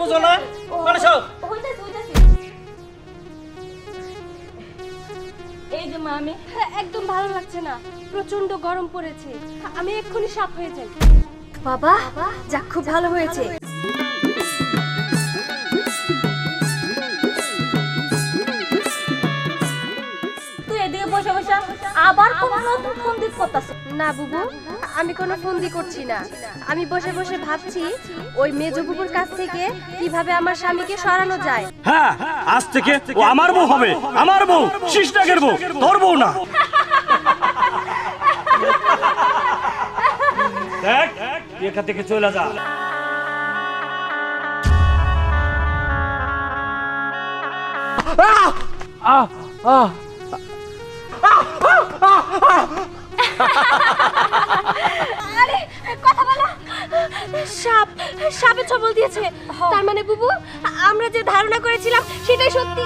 বুঝো না? মানে সব? এই যে মা আমি হ্যাঁ, একদম ভালো লাগছে না। প্রচণ্ড গরম পড়েছে। আমি এক্ষুনি সাপ হয়ে যাই। বাবা যাক খুব ভালো হয়েছে। তুই এদিকে বসে বসে আবার কোন নতুন ফন্দিত করতাছে না বুবু। আমি কোনো ফন্দি করছি না। আমি বসে বসে ভাবছি ওই মেজো বুবুর কাছ থেকে কীভাবে আমার স্বামীকে সরানো যায়। হ্যাঁ আজ থেকে ও আমার বউ হবে। আমার বউ শিশটাকের বউ তোর বউ না। দেখ এখান থেকে চলে যা। আরে কথা বলো। সাপ সাপে ছবল দিয়েছে। তার মানে বুবু আমরা যে ধারণা করেছিলাম সেটাই সত্যি।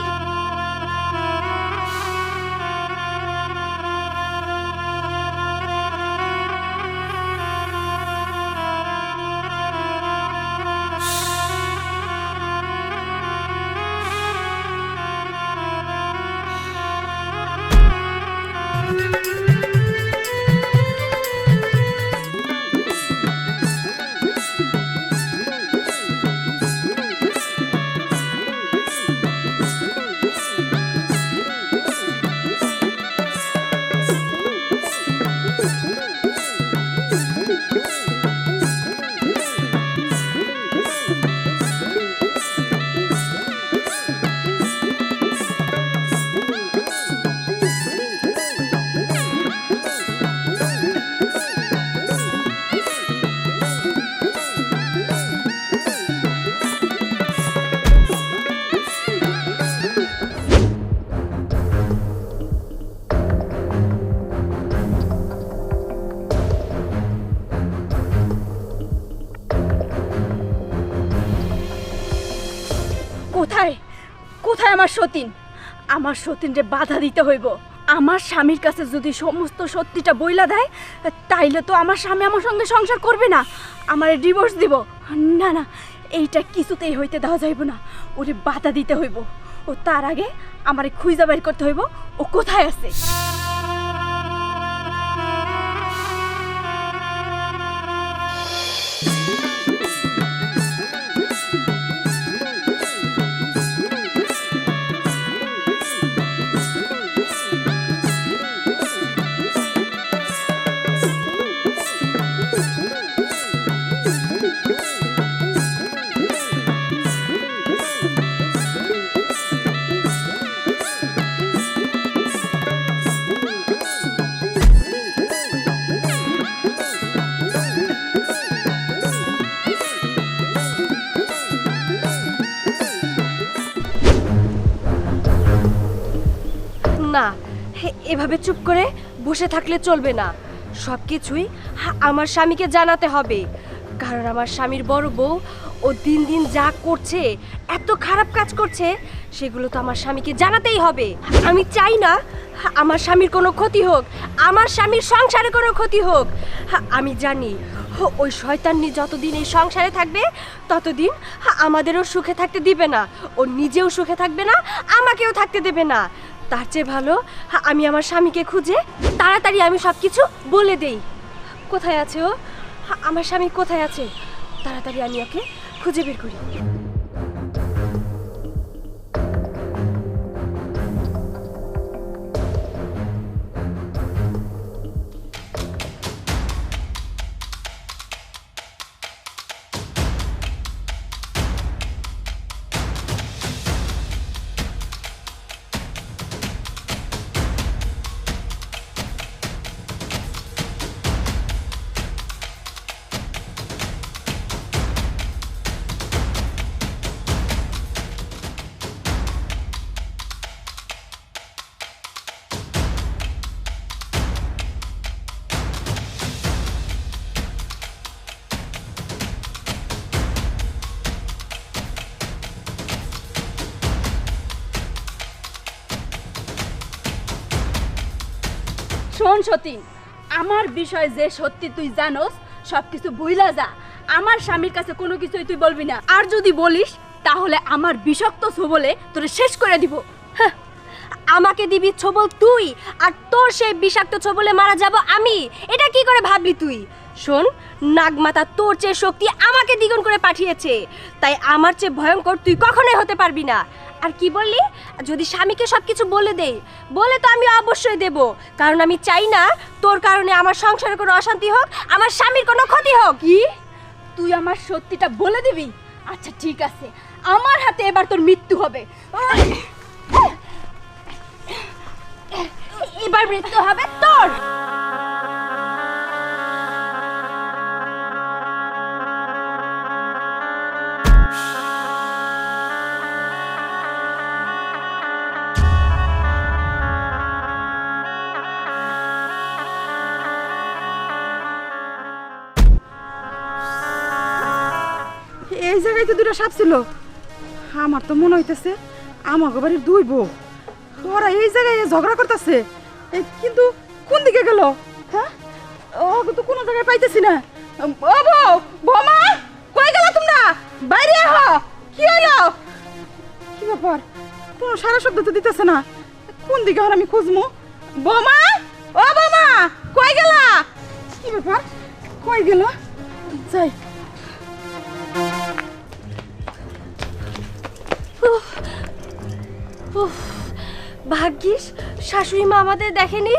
আমার সতীনরে বাধা দিতে হইব। আমার স্বামীর কাছে যদি সমস্ত সত্যিটা বইলা দেয়, তাইলে তো আমার স্বামী আমার সঙ্গে সংসার করবে না। আমার ডিভোর্স দিব। না না, এইটা কিছুতেই হইতে দেওয়া যাইব না। ওরে বাধা দিতে হইব। ও তার আগে আমারে খুঁজা বের করতে হইব। ও কোথায় আছে? এভাবে চুপ করে বসে থাকলে চলবে না। সব কিছুই আমার স্বামীকে জানাতে হবে। কারণ আমার স্বামীর বড় বউ, ও দিন দিন যা করছে, এত খারাপ কাজ করছে, সেগুলো তো আমার স্বামীকে জানাতেই হবে। আমি চাই না আমার স্বামীর কোনো ক্ষতি হোক, আমার স্বামীর সংসারে কোনো ক্ষতি হোক। আমি জানি ওই শয়তান্নি যতদিন এই সংসারে থাকবে, ততদিন আমাদেরও সুখে থাকতে দিবে না। ও নিজেও সুখে থাকবে না, আমাকেও থাকতে দেবে না। তার চেয়ে ভালো আমি আমার স্বামীকে খুঁজে তাড়াতাড়ি আমি সব কিছু বলে দেই। কোথায় আছে ও? আমার স্বামী কোথায় আছে? তাড়াতাড়ি আমি ওকে খুঁজে বের করি। শোন সতীন আমার বিষয় যে সত্যি তুই জানোস সব কিছু ভুইলা যা। আমার স্বামীর কাছে কোনো কিছুই তুই বলবি না। আর যদি বলিস, তাহলে আমার বিষাক্ত সবলে তোরে শেষ করে দিব। আমাকে দিবি ছবল তুই, আর তোর সেই বিষাক্ত ছবলে মারা যাব আমি। এটা কি করে ভাবলি তুই? শোন, নাগমাতা তোর চেয়ে শক্তি আমাকে দ্বিগুণ করে পাঠিয়েছে। তাই আমার চেয়ে ভয়ঙ্কর তুই কখনোই হতে পারবি না। আর কি বললি? যদি স্বামীকে সব কিছু বলে দেই, বলে তো আমি অবশ্যই দেব। কারণ আমি চাই না তোর কারণে আমার সংসারে কোনো অশান্তি হোক, আমার স্বামীর কোনো ক্ষতি হোক। কি? তুই আমার সত্যিটা বলে দিবি? আচ্ছা ঠিক আছে। আমার হাতে এবার তোর মৃত্যু হবে। এবার মৃত্যু হবে তোর। দুটো সাপ ছিল। আমার তো মনে হইতেছে আমাকে বাড়ির দুই বউ। ওরা এই জায়গায় ঝগড়া করতেছে। কিন্তু কোন দিকে গেল? হ্যাঁ? ও তো কোনো জায়গায় পাইতেছি না। ও বউ, বৌমা, কই গেল তোমরা? বাইরে আহ। কি হলো কি ব্যাপার? কোনো সারা শব্দ তো দিতেছে না। কোন দিকে আর আমি খুঁজমু? বৌমা, ও বৌমা, কই গেলা? কি ব্যাপার? কই গেল? যাই। উফ, ভাগ্যিস শাশুড়ি মা আমাদের দেখেনি।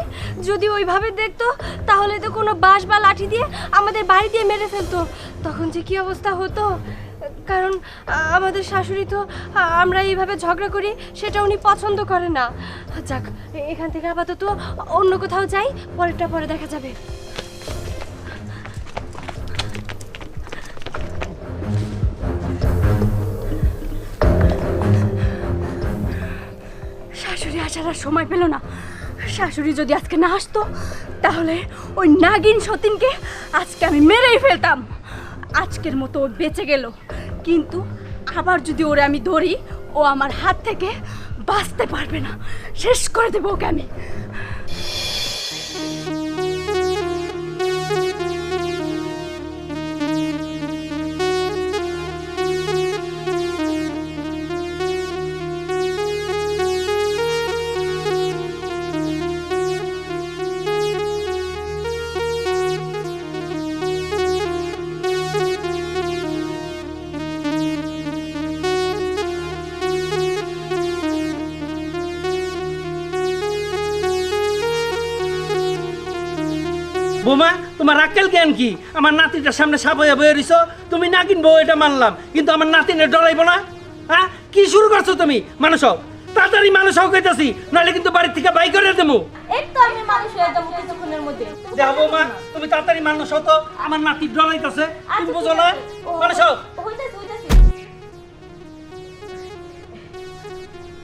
যদি ওইভাবে দেখতো তাহলে তো কোনো বাঁশ বা লাঠি দিয়ে আমাদের বাড়ি দিয়ে মেরে ফেলতো। তখন যে কি অবস্থা হতো? কারণ আমাদের শাশুড়ি তো আমরা এইভাবে ঝগড়া করি সেটা উনি পছন্দ করে না। যাক এখান থেকে আপাতত অন্য কোথাও যাই পরেরটা পরে দেখা যাবে। আসার আর সময় পেল না। শাশুড়ি যদি আজকে না আসতো, তাহলে ওই নাগিন সতীনকে আজকে আমি মেরেই ফেলতাম। আজকের মতো ও বেঁচে গেল। কিন্তু আবার যদি ওরে আমি ধরি, ও আমার হাত থেকে বাঁচতে পারবে না। শেষ করে দেবো ওকে আমি। বোমা তোমার আক্কেল জ্ঞান কি? আমার নাতিটার সামনে সাপ হয়ে বয়ে রইছো তুমি না কিনবো এটা মানলাম কিন্তু আমার নাতিনের ডরাইবো না। হ্যাঁ? কি শুরু করছ তুমি মানুষ হও তাড়াতাড়ি মানুষ হও কইতাছি নাহলে কিন্তু বাড়ির থেকে বাই করে দেবো। তো আমি মানুষ হয়ে যাব কিছুক্ষণের মধ্যে। দেখো তুমি তাড়াতাড়ি মানুষ হও তো আমার নাতি ডরাইতেছে তুমি আচ্ছা, বুঝো না? মানুষ হও।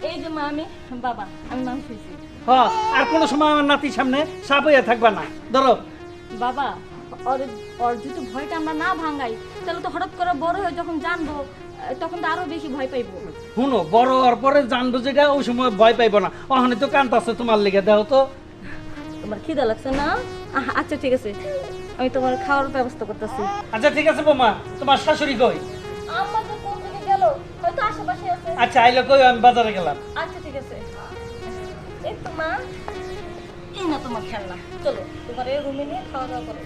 এই যে মা আমি বাবা আমি মানুষ হয়েছি হ্যাঁ আর কোনো সময় আমার নাতির সামনে সাপ হয়ে থাকবা না। ধরো বাবা ওর ওর যদি ভয়টা আমরা না ভাঙাই তাহলে তো হঠাৎ করে বড় হয়ে যখন জানব তখন তো আরও বেশি ভয় পাইবো। শুনো বড় হওয়ার পরে জানব যেটা ওই সময় ভয় পাইবো না। ওখানে তো কান্ত আছে তোমার লেগে দেখো তো। তোমার খিদা লাগছে না? আহ, আচ্ছা ঠিক আছে। আমি তোমার খাওয়ার ব্যবস্থা করতেছি। আচ্ছা ঠিক আছে বোমা তোমার শাশুড়ি কই? আমাদের কোন দিকে গেল? হয়তো আশেপাশে আছে। আচ্ছা আইলো কই? আমি বাজারে গেলাম। আচ্ছা ঠিক আছে। এই তো মা। এই না তোমার খেলনা। চলো তোমার এই রুমে নিয়ে খাওয়া দাওয়া করো।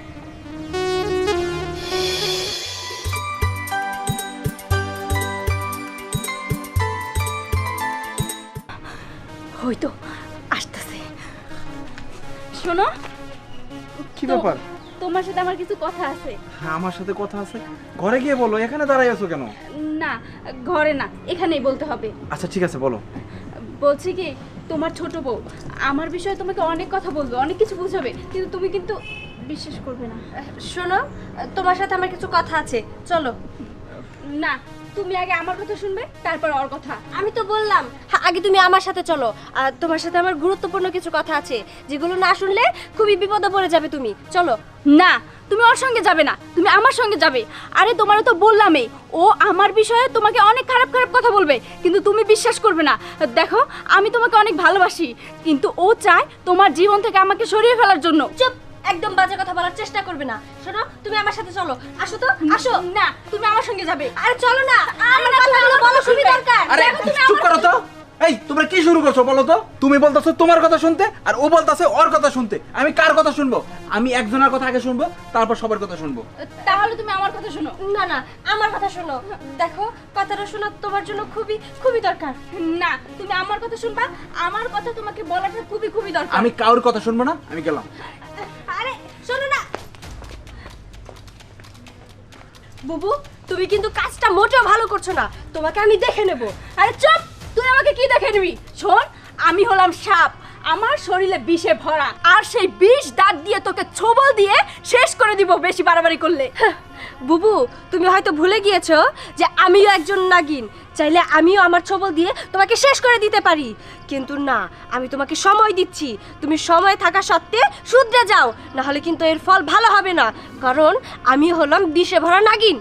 হয়তো আসতেছে। শোনো কি ব্যাপার? তোমার সাথে আমার কিছু কথা আছে। হ্যাঁ, আমার সাথে কথা আছে? ঘরে গিয়ে বলো এখানে দাঁড়াই আছো কেন? না ঘরে না এখানেই বলতে হবে। আচ্ছা ঠিক আছে বলো। বলছি কি তোমার ছোট বউ আমার বিষয়ে তোমাকে অনেক কথা বলবে অনেক কিছু বুঝাবে কিন্তু তুমি কিন্তু বিশ্বাস করবে না। শোনো তোমার সাথে আমার কিছু কথা আছে চলো। না। তুমি আগে আমার কথা শুনবে তারপর ওর কথা। আমি তো বললাম হ্যাঁ, আগে তুমি আমার সাথে চলো। আর তোমার সাথে আমার গুরুত্বপূর্ণ কিছু কথা আছে যেগুলো না শুনলে খুবই বিপদে পড়ে যাবে তুমি। চলো। না তুমি ওর সঙ্গে যাবে না তুমি আমার সঙ্গে যাবে। আরে তোমারও তো বললামই ও আমার বিষয়ে তোমাকে অনেক খারাপ খারাপ কথা বলবে কিন্তু তুমি বিশ্বাস করবে না। দেখো আমি তোমাকে অনেক ভালোবাসি কিন্তু ও চায় তোমার জীবন থেকে আমাকে সরিয়ে ফেলার জন্য। চুপ একদম বাজে কথা বলার চেষ্টা করবে না। শোনো তুমি আমার সাথে চলো। আসো তো আসো। না তুমি আমার সঙ্গে যাবে। আরে চলো না আমার কথাগুলো বলো শুনি দরকার। আরে চুপ করো তো। এই তোমরা কি শুরু করছ বলো তো? তুমি বলতেছো তোমার কথা শুনতে আর ও বলতেছে ওর কথা শুনতে। আমি কার কথা শুনব? আমি একজনের কথা আগে শুনব তারপর সবার কথা শুনব। তাহলে তুমি আমার কথা শোনো। না না আমার কথা শোনো। দেখো কথাটা শোনা তোমার জন্য খুবই খুবই দরকার। না তুমি আমার কথা শুনবা। আমার কথা তোমাকে বলাটা খুবই খুবই দরকার। আমি কারোর কথা শুনব না আমি গেলাম। বুবু, তুমি কিন্তু কাজটা মোটেও ভালো করছ না। তোমাকে আমি দেখে নেব। আরে চুপ! তুই আমাকে কি দেখে নিবি? শোন, আমি হলাম সাপ। আমার শরীরে বিষে ভরা। আর সেই বিষ দাঁত দিয়ে তোকে ছোবল দিয়ে শেষ করে দিব বেশি বাড়াবাড়ি করলে। বুবু, তুমি হয়তো ভুলে গিয়েছ যে আমিও একজন নাগিন। চাইলে আমিও আমার ছবল দিয়ে তোমাকে শেষ করে দিতে পারি। কিন্তু না, আমি তোমাকে সময় দিচ্ছি। তুমি সময় থাকা সত্ত্বে শুধরে যাও না হলে কিন্তু এর ফল ভালো হবে না, কারণ আমি হলাম বিষে ভরা নাগিন।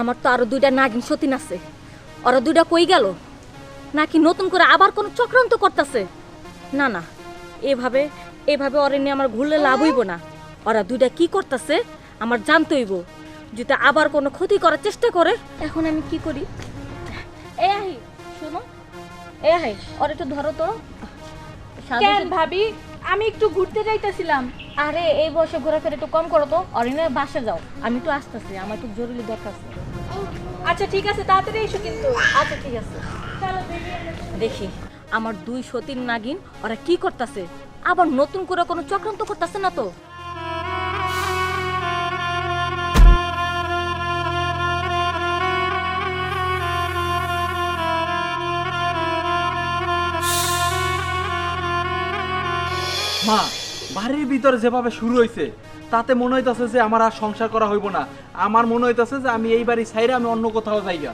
আমার তো আরও দুইটা নাগিন সতীন আছে। ওরা দুইটা কই গেল? নাকি নতুন করে আবার কোনো চক্রান্ত করতেছে? না না, এভাবে এভাবে ওরে নিয়ে আমার ঘুরলে লাভ হইব না। ওরা দুইটা কি করতেছে, আমার জানতে হইব। যদি আবার কোনো ক্ষতি করার চেষ্টা করে, এখন আমি কি করি? এ আহি, শোনো, এ আহি, ওর একটু ধরো তো। ভাবি? আমি একটু ঘুরতে যাইতেছিলাম। আরে, এই বয়সে ঘোরাফেরা একটু কম করো তো। অরিনের বাসা যাও। আমি একটু আসতেছি, আমার একটু জরুরি দরকার আছে। আচ্ছা ঠিক আছে, তাড়াতাড়ি এসো কিন্তু। আচ্ছা ঠিক আছে। দেখি, আমার দুই সতীন নাগিন, ওরা কি করতেছে? আবার নতুন করে কোনো চক্রান্ত করতেছে না তো? মা বাড়ির ভিতরে যেভাবে শুরু হয়েছে তাতে মনে হইতেছে যে আমার আর সংসার করা হইব না। আমার মনে হইতাছে যে আমি এই বাড়ি ছাইরে আমি অন্য কোথাও যাইগা।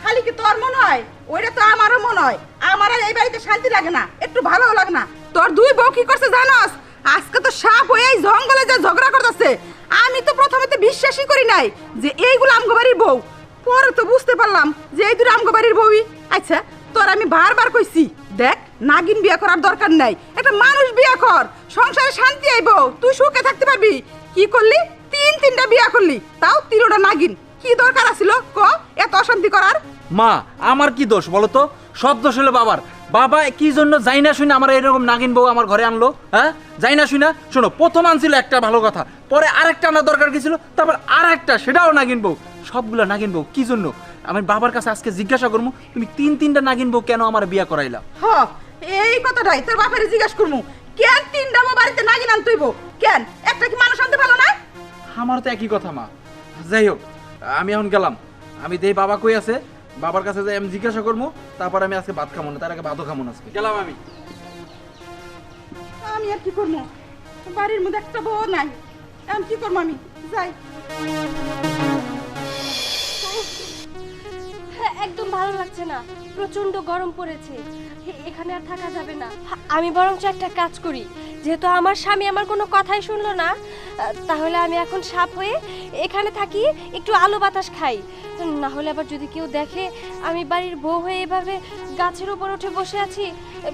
খালি কি তোর মনে হয়? ওইটা তো আমারও মনে হয়। আমার আর এই বাড়িতে শান্তি লাগে না, একটু ভালো লাগে না। তোর দুই বউ কি করছে জানোস? আজকে তো সাপ হয়ে এই জঙ্গলে যে ঝগড়া করতেছে। আমি তো প্রথমে তো বিশ্বাসই করি নাই যে এইগুলো আমগো বাড়ির বউ। পরে তো বুঝতে পারলাম যে এই দুটো আমগো বাড়ির বউই। আচ্ছা তোর আমি বারবার কইছি, দেখ নাগিন বিয়া করার দরকার নাই। একটা মানুষ বিয়া কর সংসারে শান্তি আইব তুই সুখে থাকতে পারবি। কি করলি? তিন তিনটা বিয়া করলি তাও তিনটা নাগিন। কি দরকার আছিল? ক এত অশান্তি করার? মা আমার কি দোষ বলো তো? সব দোষ হলো বাবার। বাবা কি জন্য যাই না শুনে আমার এরকম নাগিন বউ আমার ঘরে আনলো? হ্যাঁ? যাই না শুনে শোনো প্রথম আনছিল একটা ভালো কথা পরে আরেকটা আনার দরকার কি ছিল? তারপর আর একটা সেটাও নাগিন বউ। সবগুলো নাগিন বউ কি জন্য? আমি বাবার কাছে আজকে জিজ্ঞাসা করব তুমি তিন তিনটা নাগিন বউ কেন আমার বিয়া করাইলা? হ এই কথাটাই তোর বাপের জিজ্ঞাসা করমু। কেন তিনটা মো বাড়িতে নাগিন আন তুইব? কেন? একটা কি মানুষ আনতে ভালো না? আমার তো একই কথা মা। যাই হোক আমি এখন গেলাম। আমি দেই বাবা কই আছে বাবার কাছে যাই আমি জিজ্ঞাসা করব তারপর আমি আজকে ভাত খাব না তার আগে ভাতও খাব না আজকে। গেলাম আমি। আমি আর কি করব বাড়ির মধ্যে একটা বউ নাই। এখন কি করব আমি? যাই। একদম ভালো লাগছে না। প্রচণ্ড গরম পড়েছে। এখানে আর থাকা যাবে না। আমি বরঞ্চ একটা কাজ করি। যেহেতু আমার স্বামী আমার কোনো কথাই শুনলো না তাহলে আমি এখন সাপ হয়ে এখানে থাকি, একটু আলো বাতাস খাই। না হলে আবার যদি কেউ দেখে আমি বাড়ির বউ হয়ে এভাবে গাছের উপর উঠে বসে আছি,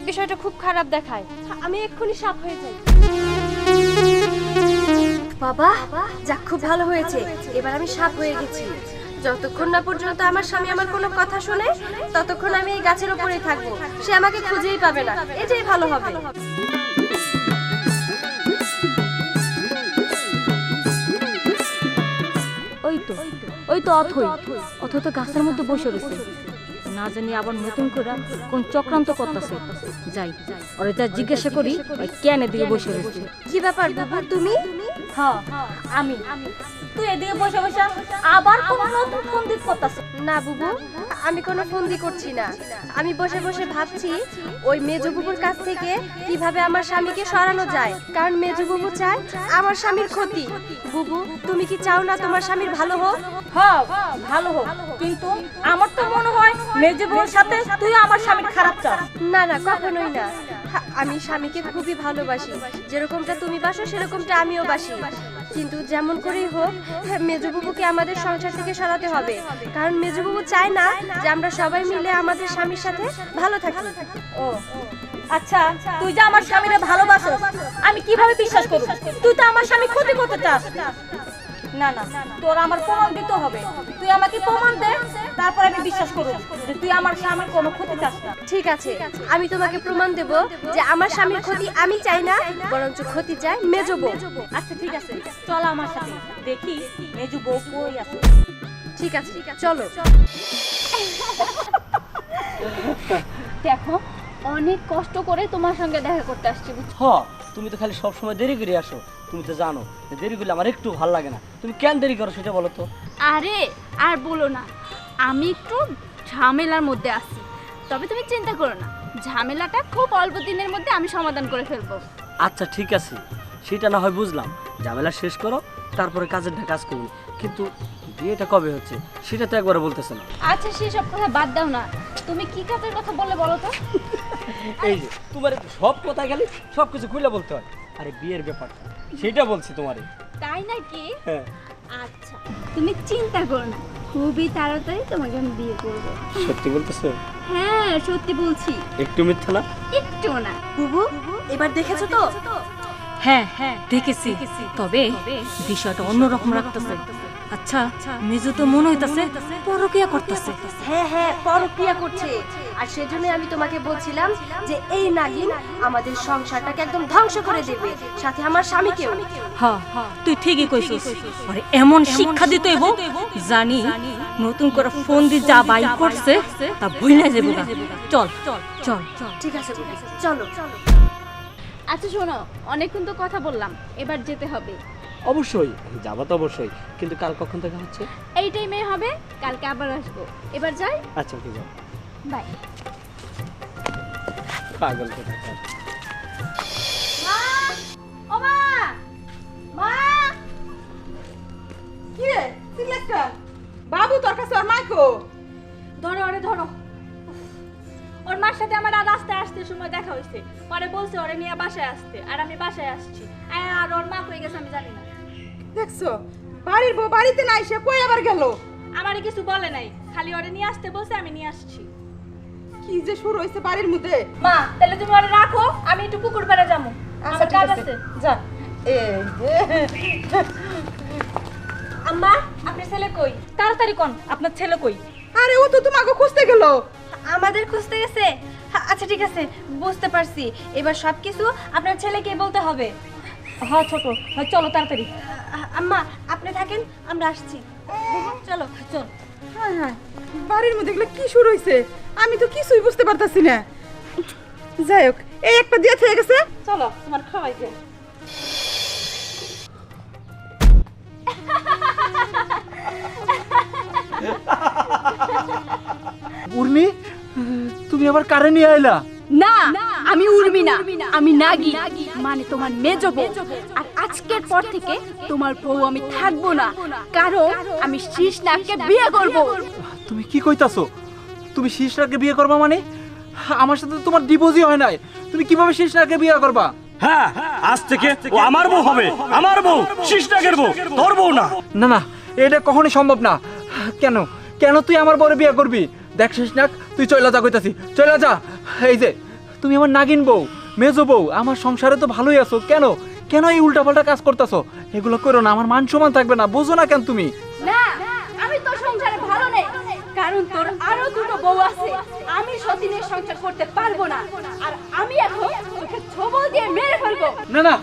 বিষয়টা খুব খারাপ দেখায়। আমি এক্ষুনি সাপ হয়ে যাই। বাবা, যাক, খুব ভালো হয়েছে। এবার আমি সাপ হয়ে গেছি। যতক্ষণ না পর্যন্ত আমার স্বামী আমার কোনো কথা শুনে ততক্ষণ আমি এই গাছের উপরেই থাকব। সে আমাকে খুঁজেই পাবে না। এটাই ভালো হবে। ওই তো ওই তো অথই। অথই তো গাছের মধ্যে বসে রয়েছে। না জানি আবার নতুন করে কোন চক্রান্ত করতেছে। যাই ওরে যা জিজ্ঞাসা করি কেন দিকে বসে রয়েছে? কি ব্যাপার তুমি? হ্যাঁ আমি। তুই এদিকে বসে বসে আবার কোন নতুন ফোন দিক না বুবু আমি কোনো ফন্দি করছি না। আমি বসে বসে ভাবছি ওই মেজু বুবুর কাছ থেকে কীভাবে আমার স্বামীকে সরানো যায়। কারণ মেজু বুবু চায় আমার স্বামীর ক্ষতি। বুবু তুমি কি চাও না তোমার স্বামীর ভালো হোক? হ্যাঁ ভালো হোক। কিন্তু আমার তো মনে হয় মেজে বউর সাথে তুই আমার স্বামীর খারাপ চাস। না না কখনোই না। আমি স্বামীকে খুবই ভালোবাসি। যেরকমটা তুমি বাসো সেরকমটা আমিও বাসি। কিন্তু যেমন করেই হোক হ্যাঁ, মেজবাবুকে আমাদের সংসার থেকে সরাতে হবে। কারণ মেজবাবু চায় না যে আমরা সবাই মিলে আমাদের স্বামীর সাথে ভালো থাকি। ও আচ্ছা তুই যে আমার স্বামীরে ভালোবাসো আমি কীভাবে বিশ্বাস করব? তুই তো আমার স্বামী ক্ষতি করতে চাস। না না তোর আমার প্রমাণ দিতে হবে। তুই আমাকে প্রমাণ দে তারপর আমি বিশ্বাস করব যে তুই আমার স্বামীর কোনো ক্ষতি চাস না। ঠিক আছে আমি তোমাকে প্রমাণ দেব যে আমার স্বামীর ক্ষতি আমি চাই না বরঞ্চ ক্ষতি চাই মেজবু আচ্ছা ঠিক আছে। চল আমার সাথে। দেখি মেজু বউ কই আছে। ঠিক আছে চলো। দেখো অনেক কষ্ট করে তোমার সঙ্গে দেখা করতে আসছি বুঝছ? তুমি তো খালি সবসময় দেরি করে আসো। তুমি তো জানো যে দেরি করলে আমার একটু ভালো লাগে না। তুমি কেন দেরি করো সেটা বলো তো। আরে আর বলো না। আমি একটু ঝামেলার মধ্যে আছি। তবে তুমি চিন্তা করো না। ঝামেলাটা খুব অল্প দিনের মধ্যে আমি সমাধান করে ফেলব। আচ্ছা ঠিক আছে। সেটা না হয় বুঝলাম। ঝামেলা শেষ করো তারপরে কাজের কাজ করবি কিন্তু বিয়েটা কবে হচ্ছে সেটা তো একবারে বলতেছে না। আচ্ছা সেসব কথা বাদ দাও না। তুমি কি কাজের কথা বলে বলো তো? এই যে তোমার সব কথা গেলে সব কিছু খুলে বলতে হয়। আরে বিয়ের ব্যাপারটা সেটা বলছি তোমারে। তাই নাকি? হ্যাঁ। আচ্ছা তুমি চিন্তা করো না খুবই তাড়াতাড়ি তোমাকে আমি বিয়ে করব। সত্যি বলতেছো? হ্যাঁ সত্যি বলছি। একটু মিথ্যা না? একটু না। বুবু এবার দেখেছ তো? হ্যাঁ হ্যাঁ দেখেছি। তবে বিষয়টা অন্যরকম রাখতেছে আচ্ছা মেজু তো মনে হইতাছে পরকিয়া করতেছে। হ্যাঁ হ্যাঁ পরক্রিয়া করছে। আর সেজন্য আমি তোমাকে বলছিলাম যে এই নাগিন আমাদের সংসারটাকে একদম ধ্বংস করে দেবে। সাথে আমার স্বামীকেও। হ্যাঁ তুই ঠিকই কইছিস। আরে এমন শিক্ষা দিতে হইব জানি নতুন করে ফোন দি যা বাই করছে তা ভুলে যাব গা। চল চল চল চল। ঠিক আছে চলো। আচ্ছা শোনো অনেকক্ষণ তো কথা বললাম। এবার যেতে হবে। অবশ্যই যাবা তো অবশ্যই। কিন্তু কাল কখন দেখা হচ্ছে? এই টাইমে হবে কালকে আবার আসব। এবার যাই। আচ্ছা ঠিক আছে বাই। পাগল কোথাকার। ও মা! মা! কি রে সিলেক্টর? বাবু তোর কাছে ওর মাইকো ধরো ওরে ধরো। ওর মার সাথে আমার আর রাস্তায় আসতে সময় দেখা হয়েছে পরে বলছে ওরে নিয়ে বাসায় আসতে আর আমি বাসায় আসছি। আর ওর মা কই গেছে আমি জানি না। দেখছ? বাড়ির বউ বাড়িতে নাই সে কই আবার গেল? আমারে কিছু বলে নাই। খালি ওরে নিয়ে আসতে বলছে আমি নিয়ে আসছি। কি যে শুরু হয়েছে বাড়ির মধ্যে? মা তাহলে তুমি ওরে রাখো আমি একটু পুকুর পাড়ে যাব। আচ্ছা ঠিক আছে। যা। যে আম্মা আপনার ছেলে কই? তাড়াতাড়ি কোন আপনার ছেলে কই? আরে ও তো তোমাকে খুঁজতে গেল। আমাদের খুঁজতে গেছে? আচ্ছা ঠিক আছে বুঝতে পারছি। এবার সবকিছু আপনার ছেলেকে বলতে হবে। হ্যাঁ ছোট। হ্যাঁ চলো তাড়াতাড়ি। আম্মা আপনি থাকেন আমরা আসছি। চলো চল। হ্যাঁ হ্যাঁ। বাড়ির মধ্যে এগুলো কি শুরু হয়েছে আমি তো কিছুই বুঝতে পারতাছি না। যাই হোক এই একটা দিয়ে থেকে গেছে। চলো তোমার খাওয়াই দে। উর্মি তুমি আবার কারে নিয়ে আইলা? না। না। আমি উর্মি না। আমি নাগি। মানে তোমার মেজ বউ। আর আজকের পর থেকে তোমার বউ আমি থাকব না। কারণ আমি শীষ নাগকে বিয়ে করব। তুমি কি কইতাছো? তুমি শীর্ষরাকে বিয়ে করবা মানে? আমার সাথে তোমার ডিভোর্সই হয় নাই। তুমি কীভাবে শীর্ষরাকে বিয়ে করবা? হ্যাঁ আজ থেকে ও আমার বউ হবে। আমার বউ শিশটাকের বউ। তোর বউ না। না না এটা কখনোই সম্ভব না। কেন? কেন তুই আমার বরে বিয়ে করবি? দেখ শীর্ষনাক তুই চলে যা কইতাছি। চলে যা। এই যে তুমি আমার নাগিন বউ মেজো বউ আমার সংসারে তো ভালোই আছো। কেন? কেন এই উল্টাপাল্টা কাজ করতেছো? এগুলো করো না আমার মান সম্মান থাকবে না বোঝো না কেন তুমি? না আমি তোর সংসারে ভালো নেই। কারণ তোর আরও দুটো বউ আছে আমি সতীনের সংসার করতে পারব না। আর আমি এখন তোকে ছবল দিয়ে মেরে ফেলব। না না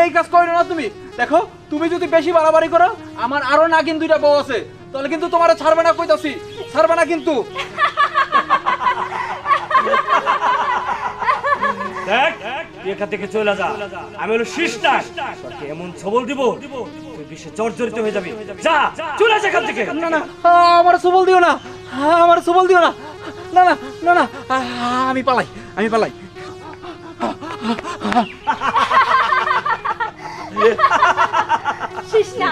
এই কাজ করো না তুমি। দেখো তুমি যদি বেশি বাড়াবাড়ি করো আমার আরও নাগিন দুইটা বউ আছে। তাহলে কিন্তু তোমার ছাড়বে না কইতাছি। ছাড়বে না কিন্তু। দেখ তুই এখান থেকে চলে যা। আমি হলো শিষ্টা তোকে এমন ছবল দিব তুই বিশ্বে জর্জরিত হয়ে যাবি। যা চলে যা এখান থেকে। না না আমার সবল দিও না। আমার সবল দিও না। না না না না আমি পালাই আমি পালাই। শিষ্টা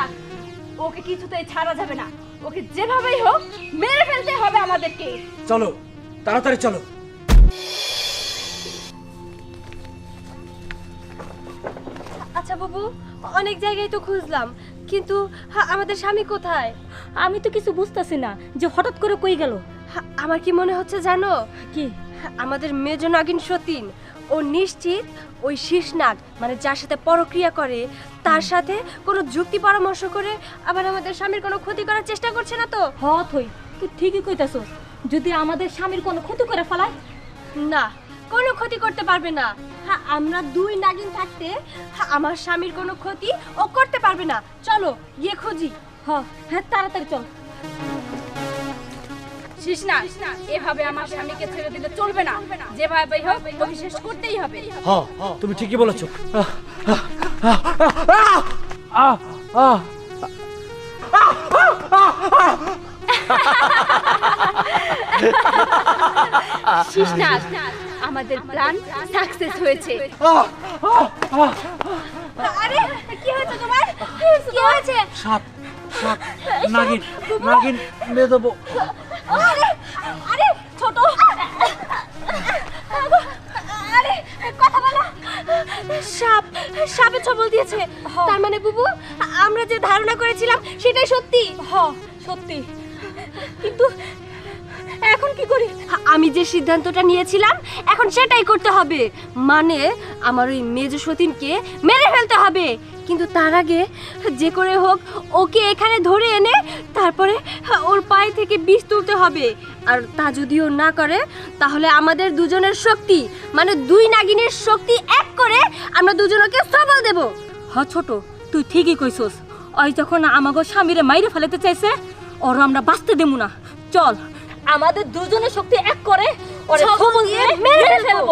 ওকে কিছুতেই ছাড়া যাবে না। ওকে যেভাবেই হোক মেরে ফেলতে হবে আমাদেরকে। চলো তাড়াতাড়ি চলো। আচ্ছা বাবু অনেক জায়গায় তো খুঁজলাম কিন্তু আমাদের স্বামী কোথায়? আমি তো কিছু বুঝতেছি না যে হঠাৎ করে কই গেল। আমার কি মনে হচ্ছে জানো? কি? আমাদের মেজ নাগিন সতীন ও নিশ্চিত ওই শীর্ষনাগ মানে যার সাথে পরক্রিয়া করে তার সাথে কোনো যুক্তি পরামর্শ করে আবার আমাদের স্বামীর কোনো ক্ষতি করার চেষ্টা করছে না তো? হত হই তুই ঠিকই কইতাছস। যদি আমাদের স্বামীর কোনো ক্ষতি করে ফেলায়? না কোনো ক্ষতি করতে পারবে না হ্যাঁ আমরা দুই নাগিন থাকতে হ্যাঁ, আমার স্বামীর কোনো ক্ষতি ও করতে পারবে না চলো গিয়ে খুঁজি হ হ্যাঁ তাড়াতাড়ি চল শিষ্ণা এভাবে আমার স্বামীকে ছেড়ে দিলে চলবে না যেভাবে হোক ওকে শেষ করতেই হবে হ্যাঁ তুমি ঠিকই বলেছ আহ আহ শিষ্ণা আমাদের প্ল্যান সাকসেস হয়েছে। আরে কি হয়েছে তোমার? কি হয়েছে? সাপ সাপ নাগিন নাগিন বেদব আরে আরে ছোট। আরে কথা বলো। সাপ সাপে ছবল দিয়েছে। তার মানে বুবু আমরা যে ধারণা করেছিলাম সেটাই সত্যি? হ সত্যি। কিন্তু এখন কি করি? আমি যে সিদ্ধান্তটা নিয়েছিলাম, এখন সেটাই করতে হবে। মানে আমার ওই মেজ সতীনকে মেরে ফেলতে হবে। কিন্তু তার আগে যে করে হোক, ওকে এখানে ধরে এনে তারপরে ওর পায়ে থেকে বিষ তুলতে হবে। আর তা যদিও না করে, তাহলে আমাদের দুজনের শক্তি মানে দুই নাগিনের শক্তি এক করে আমরা দুজনকে সবল দেব। হ ছোট, তুই ঠিকই কইছস। ওই যখন আমাগো স্বামীরে মাইরে ফেলাতে চাইছে ওর আমরা বাঁচতে দেবো না। চল। আমাদের দুজনের শক্তি এক করে ওরে ছবল দিয়ে মেরে। ফেলব